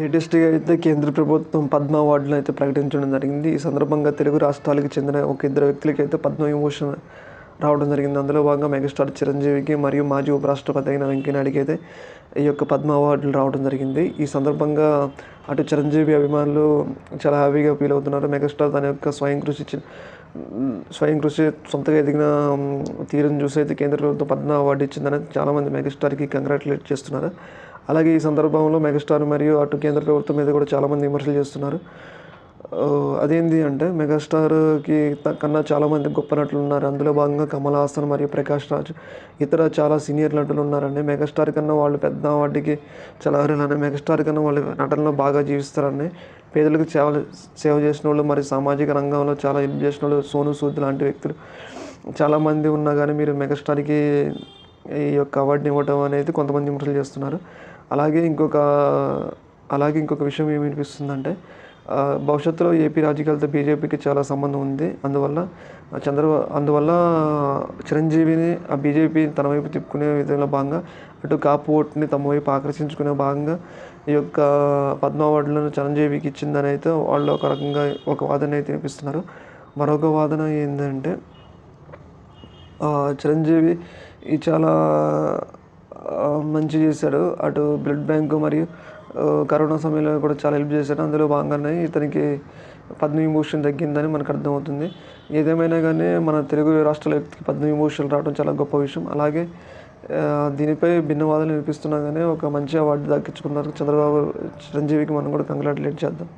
లేటెస్ట్గా అయితే కేంద్ర ప్రభుత్వం పద్మ అవార్డులను అయితే ప్రకటించడం జరిగింది. ఈ సందర్భంగా తెలుగు రాష్ట్రాలకు చెందిన ఒక ఇద్దరు వ్యక్తులకి అయితే పద్మ విభూషణ్ రావడం జరిగింది. అందులో భాగంగా మెగాస్టార్ చిరంజీవికి మరియు మాజీ ఉపరాష్ట్రపతి అయిన వెంకయ్యనాయుడికి అయితే ఈ యొక్క పద్మ అవార్డులు రావడం జరిగింది. ఈ సందర్భంగా అటు చిరంజీవి అభిమానులు చాలా హ్యాపీగా ఫీల్ అవుతున్నారు. మెగాస్టార్ తన యొక్క స్వయం కృషి స్వయం కృషి సొంతగా ఎదిగిన తీరును చూసి అయితే కేంద్ర ప్రభుత్వం పద్మ అవార్డు ఇచ్చిందని చాలామంది మెగాస్టార్కి కంగ్రాచులేట్ చేస్తున్నారు. అలాగే ఈ సందర్భంలో మెగాస్టార్ మరియు అటు కేంద్ర ప్రభుత్వం మీద కూడా చాలామంది విమర్శలు చేస్తున్నారు. అదేంటి అంటే మెగాస్టార్కి త- కన్నా చాలామంది గొప్ప నటులు ఉన్నారు అందులో భాగంగా కమల్ హాసన్ మరియు ప్రకాష్ రాజ్. ఇతర చాలా సీనియర్ నటులు ఉన్నారండి. మెగాస్టార్ కన్నా వాళ్ళు పెద్ద వాటికి చాలా అర్హులని మెగాస్టార్ కన్నా వాళ్ళు నటనలో బాగా జీవిస్తారని పేదలకు సేవ సేవ చేసిన వాళ్ళు మరి సామాజిక రంగంలో చాలా హెల్ప్ చేసిన వాళ్ళు సోను సూద్ లాంటి వ్యక్తులు చాలామంది ఉన్నా కానీ మీరు మెగాస్టార్కి ఈ యొక్క అవార్డుని ఇవ్వటం అనేది కొంతమంది విమర్శలు చేస్తున్నారు. అలాగే ఇంకొక అలాగే ఇంకొక విషయం ఏమి వినిపిస్తుందంటే భవిష్యత్తులో ఏపీ రాజకీయాలతో బీజేపీకి చాలా సంబంధం ఉంది. అందువల్ల చంద్ర అందువల్ల చిరంజీవిని ఆ బీజేపీ తన వైపు తిప్పుకునే విధంలో భాగంగా అటు కాపు ఓటుని తమ వైపు ఆకర్షించుకునే భాగంగా ఈ యొక్క పద్మ అవార్డులను చిరంజీవికి ఇచ్చిందని అయితే వాళ్ళు ఒక రకంగా ఒక వాదన అయితే వినిపిస్తున్నారు. మరొక వాదన ఏంటంటే చిరంజీవి ఈ చాలా మంచి చేశాడు. అటు బ్లడ్ బ్యాంకు మరియు కరోనా సమయంలో కూడా చాలా హెల్ప్ చేశాడు. అందులో భాగంగానే ఇతనికి పద్మవిభూషణ్ తగ్గిందని మనకు అర్థమవుతుంది. ఏదేమైనా కానీ మన తెలుగు రాష్ట్రాల వ్యక్తికి పద్మవిభూషణ్ రావడం చాలా గొప్ప విషయం. అలాగే దీనిపై భిన్నవాదాలు వినిపిస్తున్నా కానీ ఒక మంచి అవార్డు దక్కించుకున్నారు చంద్రబాబు చిరంజీవికి మనం కూడా కంగ్రాచులేట్ చేద్దాం.